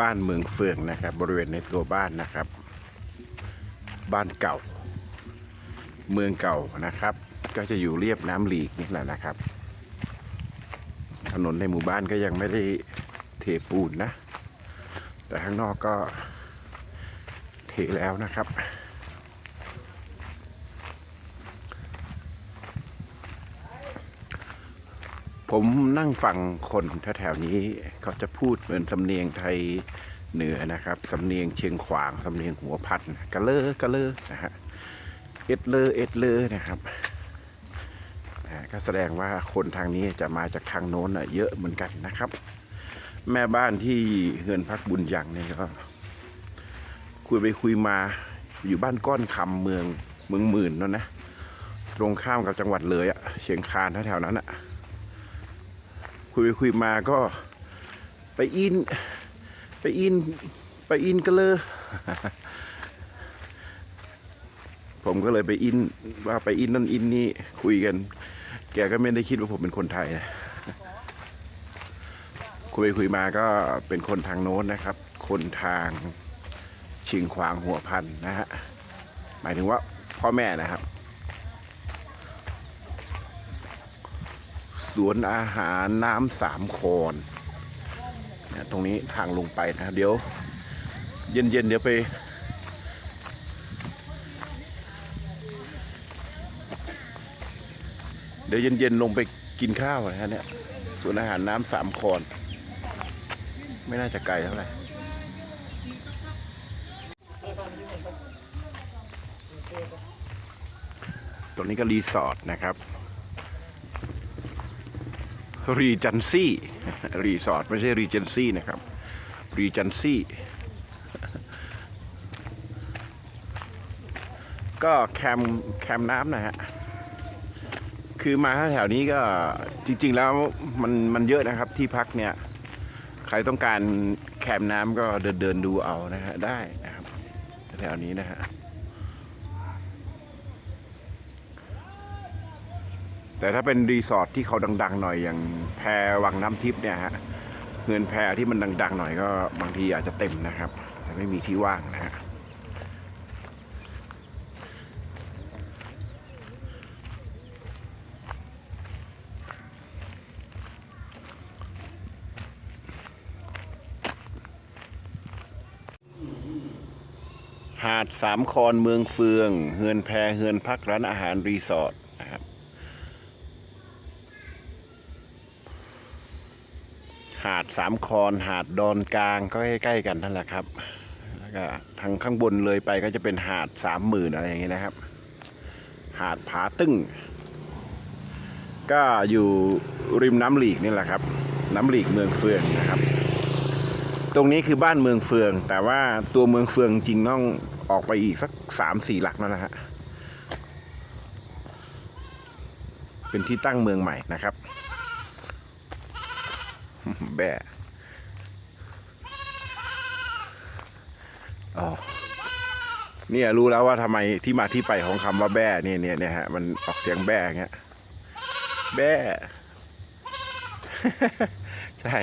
บ้านเมืองเฟืองนะครับ บริเวณในตัวบ้านนะครับ บ้านเก่า เมืองเก่านะครับ ก็จะอยู่เรียบน้ำหลีกนี่แหละนะครับ ถนนในหมู่บ้านก็ยังไม่ได้เทปูนนะ แต่ข้างนอกก็เทแล้วนะครับ ผมนั่งฟังคนแถวๆนี้เขาจะพูดเหมือนสำเนียงไทยเหนือนะครับ สำเนียงเชียงขวาง สำเนียงหัวพันกะเลอกะเลอนะฮะเอ็ดเลอเอ็ดเลอนะครับก็แสดงว่าคนทางนี้จะมาจากทางโน้นเยอะเหมือนกันนะครับ แม่บ้านที่เฮือนพักบุญยังเนี่ยก็ คุยไปคุยมาอยู่บ้านก้อนคำเมืองเมืองหมื่นนั่นนะ ตรงข้ามกับจังหวัดเลยอะเชียงคานแถวๆนั้นอะ คุยไปคุยมาก็ไปอิน ไปอิน ไปอินกันเลย ผมก็เลยไปอินว่าไปอินนั่นอินนี่คุยกัน แกก็ไม่ได้คิดว่าผมเป็นคนไทยนะคุยไปคุยมาก็เป็นคนทางโน้นนะครับ คนทางชิงขวางหัวพันนะฮะ หมายถึงว่าพ่อแม่นะครับ สวนอาหารน้ำสามคนนะตรงนี้ทางลงไปนะ เดี๋ยว เย็นๆ เดี๋ยวไป เดี๋ยวเย็นๆ ลงไปกินข้าวนะฮะเนี่ยสวนอาหารน้ำสามโคนไม่น่าจะไกลเท่าไหร่ตรงนี้ก็รีสอร์ทนะครับ รีจันซี่รีสอร์ทไม่ใช่รีเจนซี่นะครับรีจันซี่ก็แคมแคมน้ำนะฮะคือมาแถวนี้ก็จริง ๆ แล้วมันมันเยอะนะครับที่พักเนี่ยใครต้องการแคมน้ำก็เดินเดินดูเอานะฮะได้นะครับแถวนี้นะฮะ แต่ถ้าเป็นรีสอร์ทที่เขาดัง ๆ หน่อยอย่างแพรวังน้ำทิพย์เนี่ยฮะเงินแพรที่มันดัง ๆ หน่อยก็บางทีอาจจะเต็มนะครับ แต่ไม่มีที่ว่างนะฮะหาดสามคอนเมืองเฟือง เฮือนแพเฮือนพักร้านอาหารรีสอร์ท สามคอนหาดดอนกลางก็ใกล้ๆกันนั่นแหละครับแล้วก็ทางข้างบนเลยไปก็จะเป็นหาดสามหมื่นอะไรอย่างเงี้ยนะครับ หาดผาตึ้ง ก็อยู่ริมน้ำหลีกนี่แหละครับ น้ำหลีกเมืองเฟืองนะครับ ตรงนี้คือบ้านเมืองเฟือง แต่ว่าตัวเมืองเฟืองจริงต้องออกไปอีกสักสามสี่หลักนั่นแหละฮะเป็นที่ตั้งเมืองใหม่นะครับ แบ่อ๋อเนี่ยรู้แล้วว่าทำไมที่มาที่ไปของคำว่าแบ่เนี่ยเนี่ยเนี่ยฮะมันออกเสียงแบ่เงี้ยแบ่ใช่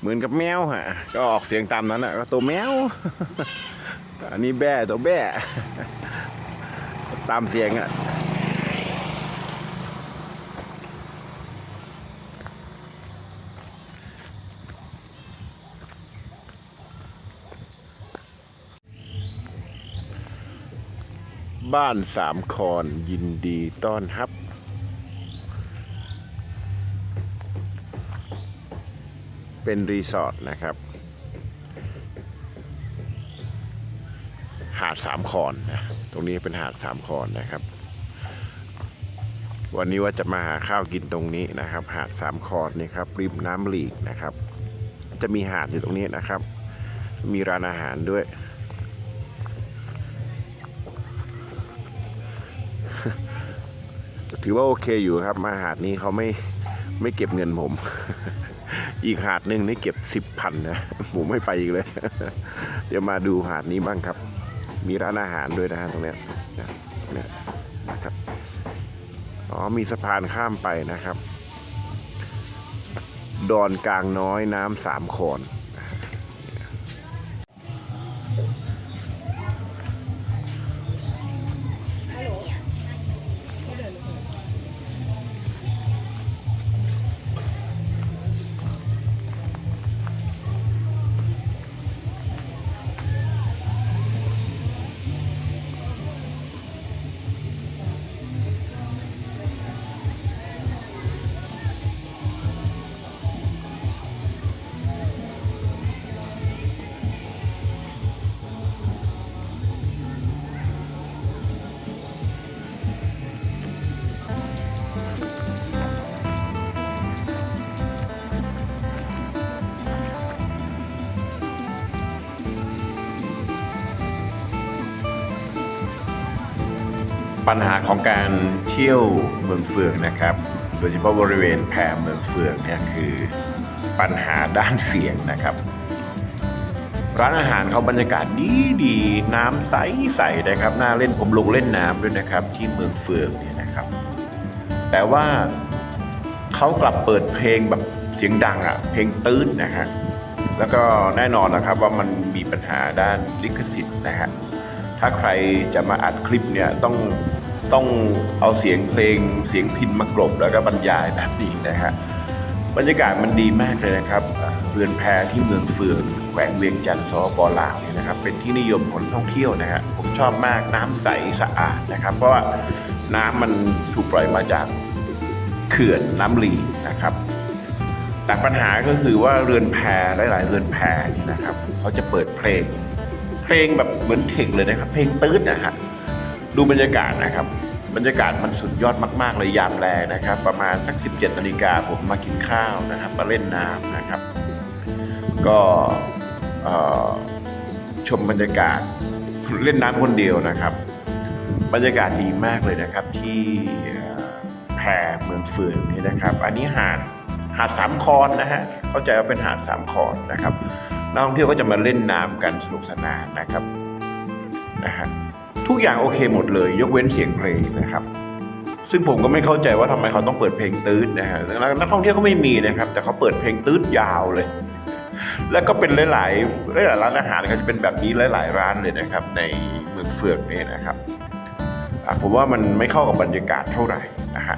เหมือนกับแมวฮะ ก็ออกเสียงตามนั้นอะ ก็ตัวแมว อันนี้แบ่ตัวแบ่ตามเสียงอะ บ้านสามคอนยินดีต้อนรับ เป็นรีสอร์ทนะครับ หาดสามคอนนะตรงนี้เป็นหาดสามคอนนะครับ วันนี้ว่าจะมาหาข้าวกินตรงนี้นะครับ หาดสามคอนนี่ครับริมน้ำหลีกนะครับ จะมีหาดอยู่ตรงนี้นะครับ มีร้านอาหารด้วย ถือว่าโอเคอยู่ครับ มาหาดนี้เขาไม่ไม่เก็บเงินผม อีกหาดหนึ่งนี่เก็บสิบพันนะผมไม่ไปอีกเลย เดี๋ยวมาดูหาดนี้บ้างครับ มีร้านอาหารด้วยนะฮะตรงเนี้ยนะเนี่ยนะครับอ๋อมีสะพานข้ามไปนะครับ ดอนกลางน้อยน้ำสามคอน ปัญหาของการเที่ยวเมืองเฟืองนะครับ โดยเฉพาะบริเวณแพรเมืองเฟืองเนี่ยคือปัญหาด้านเสียงนะครับ ร้านอาหารเขาบรรยากาศดีดีน้ำใสใสนะครับน่าเล่นผมลงเล่นน้ำด้วยนะครับ ที่เมืองเฟืองเนี่ยนะครับ แต่ว่าเขากลับเปิดเพลงแบบเสียงดังอะ่ะเพลงตื้นนะฮะแล้วก็แน่นอนนะครับว่ามันมีปัญหาด้านลิขสิทธิ์นะฮะถ้าใครจะมาอัดคลิปเนี่ยต้อง ต้องเอาเสียงเพลงเสียงพินมากรบแล้วก็บรรยายแบบนี้นะฮะบรรยากาศมันดีมากเลยนะครับเรือนแพที่เมืองเฟืองแขวงเวียงจันทร์สปลาวเนี่ยนะครับ เป็นที่นิยมของนักท่องเที่ยวนะฮะผมชอบมากน้ำใสสะอาดนะครับ เพราะว่าน้ำมันถูกปล่อยมาจากเขื่อนน้ำลีนะครับแต่ปัญหาก็คือว่าเรือนแพหลาย ๆ เรือนแพนี่นะครับเขาจะเปิดเพลง เพลงแบบเหมือนเข่งเลยนะครับ เพลงตื้นนะฮะดูบรรยากาศนะครับ บรรยากาศมันสุดยอดมาก ๆ เลยยามแลนะครับ ประมาณสัก 17นาฬิกาผมมากินข้าวนะครับ มาเล่นน้ำนะครับ ก็ชมบรรยากาศเล่นน้ำคนเดียวนะครับ บรรยากาศดีมากเลยนะครับที่แพรเมืองเฟืองนี่นะครับ อันนี้หาดหาดสามคอนนะฮะเข้าใจว่าเป็นหาดสามคอนนะครับนักท่องเที่ยวก็จะมาเล่นน้ำกันสนุกสนานนะครับนะฮะ กอย่างโอเคหมดเลย ยกเว้นเสียงเพลงนะครับ ซึ่งผมก็ไม่เข้าใจว่าทำไมเขาต้องเปิดเพลงตื๊ดนะฮะนักท่องเที่ยวก็ไม่มีนะครับ แต่เขาเปิดเพลงตื๊ดยาวเลย แล้วก็เป็นหลายๆหลายร้านอาหารก็จะเป็นแบบนี้หลาย ๆ ร้านเลยนะครับ ในเมืองเฟืองนี่นะครับผมว่ามันไม่เข้ากับบรรยากาศเท่าไหร่นะฮะ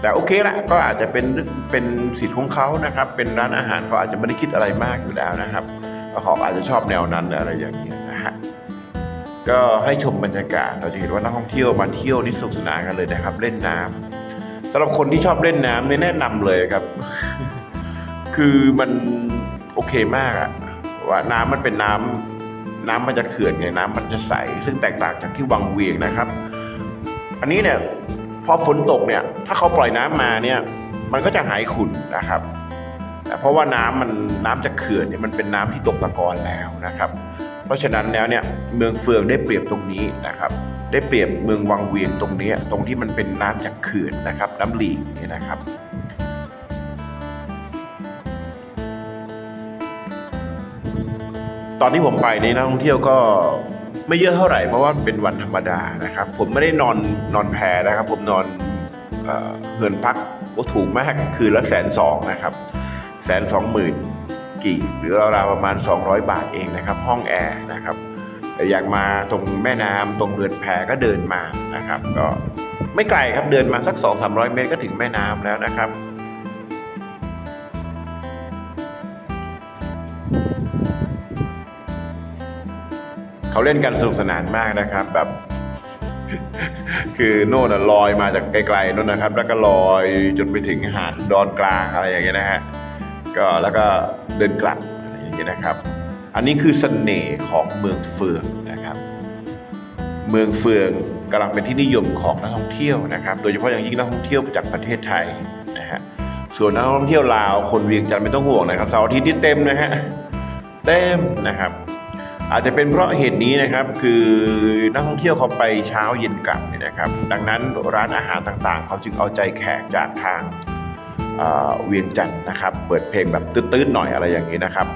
แต่โอเคละก็อาจจะเป็นเป็นสิทธิ์ของเขานะครับ เป็นร้านอาหารเขาอาจจะไม่ได้คิดอะไรมากอยู่แล้วนะครับเขาอาจจะชอบแนวนั้นอะไรอย่างเงี้ยนะ ก็ให้ชมบรรยากาศ เราจะเห็นว่านักท่องเที่ยวมาเที่ยวนี่สนุกสนานกันเลยนะครับ เล่นน้ำสำหรับคนที่ชอบเล่นน้ำเนี่ยแนะนำเลยครับ คือมันโอเคมากอะว่าน้ำมันเป็นน้ำน้ำมันจะเขื่อนไงน้ำมันจะใส ซึ่งแตกต่างจากที่วังเวียงนะครับ อันนี้เนี่ยพอฝนตกเนี่ย ถ้าเขาปล่อยน้ำมาเนี่ย มันก็จะหายขุ่นนะครับเพราะว่าน้ำมันน้ำจากเขื่อนเนี่ยมันเป็นน้ำที่ตกตะกอนแล้วนะครับ ราะฉะนั้นแล้วเนี่ยเมืองเฟืองได้เปรียบตรงนี้นะครับ ได้เปรียบเมืองวังเวียงตรงนี้ตรงที่มันเป็นน้ำจากเขื่อนนะครับ น้ำหลีเนี่ยนะครับตอนที่ผมไปนี่นักท่องเที่ยวก็ไม่เยอะเท่าไหร่เพราะว่าเป็นวันธรรมดานะครับ ผมไม่ได้นอนนอนแพนะครับ ผมนอนเฮือนพักโอ้ถูกมากคือละแสนสองนะครับแสนสองหมื่น กี่หรือราวๆประมาณ 200 บาทเองนะครับ ห้องแอร์นะครับแต่อยากมาตรงแม่น้ำตรงเรือนแพก็เดินมานะครับ ก็ไม่ไกลครับเดินมาสัก 2-300 เมตรก็ถึงแม่น้ำแล้วนะครับเขาเล่นกันสนุกสนานมากนะครับแบบ คือโน่นลอยมาจากไกลๆโน่นนะครับ แล้วก็ลอยจนไปถึงหาดดอนกลางอะไรอย่างเงี้ยนะฮะก็แล้วก็ เดินกลับอะไรอย่างเงี้ยนะครับ อันนี้คือเสน่ห์ของเมืองเฟืองนะครับ เมืองเฟืองกำลังเป็นที่นิยมของนักท่องเที่ยวนะครับ โดยเฉพาะอย่างยิ่งนักท่องเที่ยวจากประเทศไทยนะฮะส่วนนักท่องเที่ยวลาวคนเวียงจันทร์ไม่ต้องห่วงนะครับเสาร์อาทิตย์นี่เต็มนะฮะเต็มนะครับ อาจจะเป็นเพราะเหตุนี้นะครับคือนักท่องเที่ยวเขาไปเช้าเย็นกลับเนี่ยนะครับ ดังนั้นร้านอาหารต่างๆ เขาจึงเอาใจแขกจากทาง เวียงจันทร์นะครับ เปิดเพลงแบบตื้นๆหน่อยอะไรอย่างนี้นะครับ